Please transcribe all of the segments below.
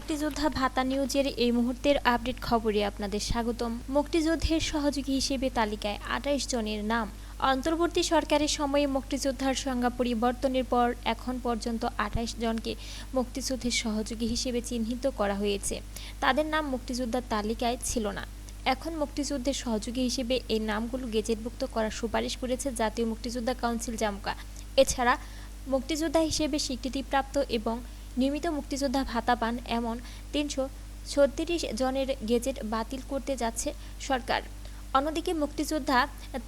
মুক্তিযোদ্ধা ভাতা নিউজের এই মুহূর্তের আপডেট খবরে আপনাদের স্বাগতম। মুক্তিযুদ্ধের সহযোগী হিসেবে তালিকায় আঠাইশ জনের নাম। অন্তর্বর্তী সরকারের সময়ে মুক্তিযোদ্ধার সংজ্ঞা পরিবর্তনের পর এখন পর্যন্ত আঠাইশ জনকে মুক্তিযুদ্ধের সহযোগী হিসেবে চিহ্নিত করা হয়েছে। তাদের নাম মুক্তিযোদ্ধার তালিকায় ছিল না। এখন মুক্তিযুদ্ধের সহযোগী হিসেবে এই নামগুলো গেজেটভুক্ত করার সুপারিশ করেছে জাতীয় মুক্তিযোদ্ধা কাউন্সিল জামকা। এছাড়া মুক্তিযোদ্ধা হিসেবে স্বীকৃতিপ্রাপ্ত এবং নিয়মিত মুক্তিযোদ্ধা ভাতা পান এমন তিনশো ছত্রিশ জনের গেজেট বাতিল করতে যাচ্ছে সরকার। অন্যদিকে মুক্তিযোদ্ধা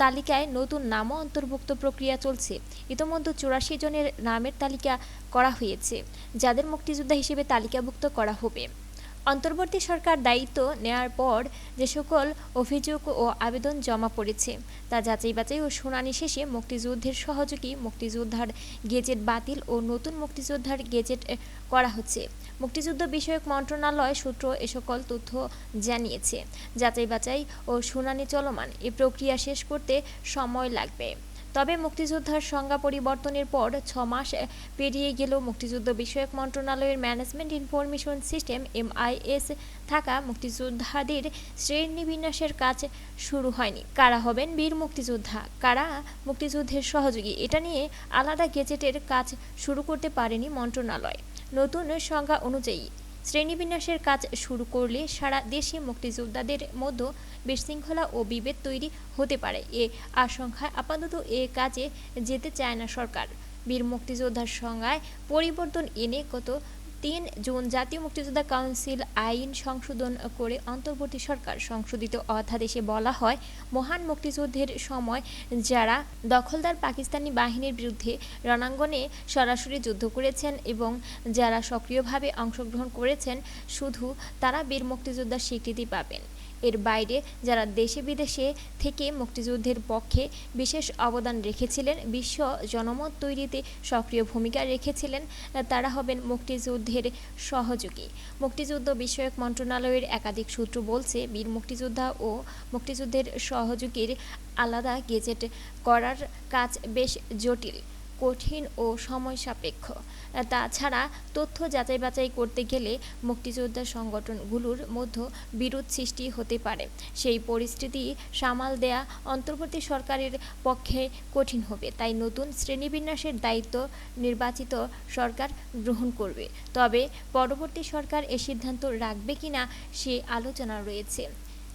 তালিকায় নতুন নামও অন্তর্ভুক্ত প্রক্রিয়া চলছে। ইতোমধ্যে চুরাশি জনের নামের তালিকা করা হয়েছে, যাদের মুক্তিযোদ্ধা হিসেবে তালিকাভুক্ত করা হবে। অন্তর্বর্তী সরকার দায়িত্ব নেয়ার পর যে সকল অভিযোগ ও আবেদন জমা পড়েছে, তা যাচাই বাছাই ও শুনানি শেষে মুক্তিযুদ্ধের সহযোগী মুক্তিযোদ্ধার গেজেট বাতিল ও নতুন মুক্তিযোদ্ধার গেজেট করা হচ্ছে। মুক্তিযুদ্ধ বিষয়ক মন্ত্রণালয় সূত্র এ সকল তথ্য জানিয়েছে। যাচাই বাছাই ও শুনানি চলমান। এ প্রক্রিয়া শেষ করতে সময় লাগবে। তবে মুক্তিযোদ্ধার সংজ্ঞা পরিবর্তনের পর ছ মাস পেরিয়ে গেলেও মুক্তিযুদ্ধ বিষয়ক মন্ত্রণালয়ের ম্যানেজমেন্ট ইনফরমেশন সিস্টেম, এমআইএস, থাকা মুক্তিযোদ্ধাদের শ্রেণীবিন্যাসের কাজ শুরু হয়নি। কারা হবেন বীর মুক্তিযোদ্ধা? কারা মুক্তিযুদ্ধের সহযোগী? এটা নিয়ে আলাদা গেজেটের কাজ শুরু করতে পারেনি মন্ত্রণালয়। নতুন সংজ্ঞা অনুযায়ী শ্রেণীবিন্যাসের কাজ শুরু করলে সারা দেশে মুক্তিযোদ্ধাদের মধ্যে বিশৃঙ্খলা ও বিভেদ তৈরি হতে পারে। এ আশঙ্কায় আপাতত এ কাজে যেতে চায় না সরকার। বীর মুক্তিযোদ্ধার সংজ্ঞায় পরিবর্তন এনে গত তিন জুন জাতীয় মুক্তিযোদ্ধা কাউন্সিল আইন সংশোধন করে অন্তর্বর্তী সরকার সংশোধিত অধ্যাদেশে বলা হয়, মহান মুক্তিযুদ্ধের সময় যারা দখলদার পাকিস্তানি বাহিনীর বিরুদ্ধে রণাঙ্গনে সরাসরি যুদ্ধ করেছেন এবং যারা সক্রিয়ভাবে অংশগ্রহণ করেছেন, শুধু তারা বীর মুক্তিযোদ্ধার স্বীকৃতি পাবেন। এর বাইরে যারা দেশে বিদেশে থেকে মুক্তিযুদ্ধের পক্ষে বিশেষ অবদান রেখেছিলেন, বিশ্ব জনমত তৈরিতে সক্রিয় ভূমিকা রেখেছিলেন, তারা হবেন মুক্তিযুদ্ধের সহযোগী। মুক্তিযুদ্ধ বিষয়ক মন্ত্রণালয়ের একাধিক সূত্র বলছে, বীর মুক্তিযোদ্ধা ও মুক্তিযুদ্ধের সহযোগীর আলাদা গেজেট করার কাজ বেশ জটিল। কঠিন ও সময় সাপেক্ষ। তাছাড়া তথ্য যাচাই বাছাই করতে গেলে মুক্তিযোদ্ধা সংগঠনগুলোর মধ্যে বিরোধ সৃষ্টি হতে পারে। সেই পরিস্থিতি সামাল দেয়া অন্তর্বর্তী সরকারের পক্ষে কঠিন হবে। তাই নতুন শ্রেণীবিন্যাসের দায়িত্ব নির্বাচিত সরকার গ্রহণ করবে। তবে পরবর্তী সরকার এ সিদ্ধান্ত রাখবে কিনা সে আলোচনা রয়েছে।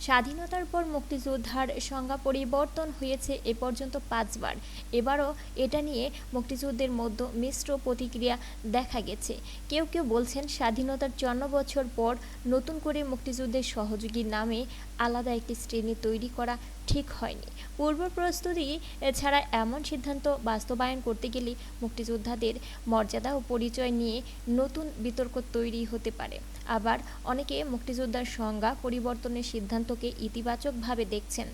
স্বাধীনতার পর মুক্তিযোদ্ধার সংজ্ঞা পরিবর্তন হয়েছে এ পর্যন্ত পাঁচবার। এবারও এটা নিয়ে মুক্তিযুদ্ধের মধ্যে মিশ্র প্রতিক্রিয়া দেখা গেছে। কেউ কেউ বলছেন স্বাধীনতার চুয়ান্ন বছর পর নতুন করে মুক্তিযুদ্ধের সহযোগী নামে আলাদা একটি শ্রেণি তৈরি করা ঠিক হয়নি। পূর্ব প্রস্তুতি ছাড়া এমন সিদ্ধান্ত বাস্তবায়ন করতে গেলে মুক্তিযোদ্ধাদের মর্যাদা ও পরিচয় নিয়ে নতুন বিতর্ক তৈরি হতে পারে। আবার অনেকে মুক্তিযোদ্ধার সংজ্ঞা পরিবর্তনের সিদ্ধান্তকে ইতিবাচকভাবে দেখছেন।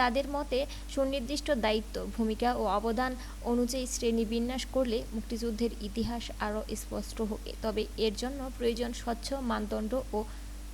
তাদের মতে, সুনির্দিষ্ট দায়িত্ব, ভূমিকা ও অবদান অনুযায়ী শ্রেণি বিন্যাস করলে মুক্তিযুদ্ধের ইতিহাস আরও স্পষ্ট হবে। তবে এর জন্য প্রয়োজন স্বচ্ছ মানদণ্ড ও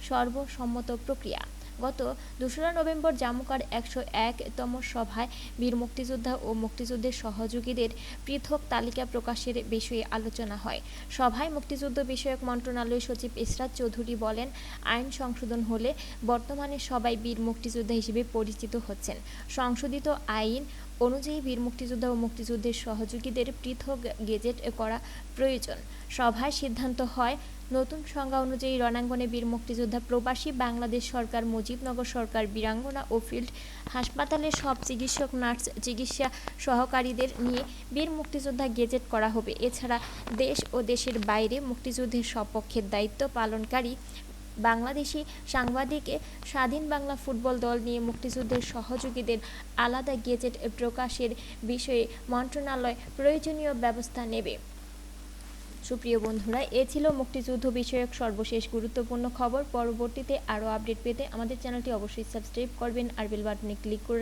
সর্বসম্মত প্রক্রিয়া। গত দোসরা নভেম্বর জামুকার একশো একতম সভায় বীর মুক্তিযোদ্ধা ও মুক্তিযুদ্ধের সহযোগীদের পৃথক তালিকা প্রকাশের বিষয়ে আলোচনা হয়। সভায় মুক্তিযুদ্ধ বিষয়ক মন্ত্রণালয় সচিব ইসরাত চৌধুরী বলেন, আইন সংশোধন হলে বর্তমানে সবাই বীর মুক্তিযোদ্ধা হিসেবে পরিচিত হচ্ছেন। সংশোধিত আইন অনুযায়ী বীর মুক্তিযোদ্ধা ও মুক্তিযুদ্ধের সহযোগীদের পৃথক গেজেট করা প্রয়োজন। সভায় সিদ্ধান্ত হয়, নতুন সংজ্ঞা অনুযায়ী রণাঙ্গনে বীর মুক্তিযোদ্ধা প্রবাসী বাংলাদেশ সরকার, মুজিবনগর সরকার, বীরাঙ্গনা ও ফিল্ড হাসপাতালের সব চিকিৎসক, নার্স, চিকিৎসা সহকারীদের নিয়ে বীর মুক্তিযোদ্ধা গেজেট করা হবে। এছাড়া দেশ ও দেশের বাইরে মুক্তিযুদ্ধের সপক্ষের দায়িত্ব পালনকারী বাংলাদেশি সাংবাদিকে স্বাধীন বাংলা ফুটবল দল নিয়ে মুক্তিযুদ্ধের সহযোগীদের আলাদা গেজেট প্রকাশের বিষয়ে মন্ত্রণালয় প্রয়োজনীয় ব্যবস্থা নেবে। সুপ্রিয় বন্ধুরা, এ ছিল মুক্তিযুদ্ধ বিষয়ক সর্বশেষ গুরুত্বপূর্ণ খবর। পরবর্তীতে আরও আপডেট পেতে আমাদের চ্যানেলটি অবশ্যই সাবস্ক্রাইব করবেন আর বেল বাটনে ক্লিক করে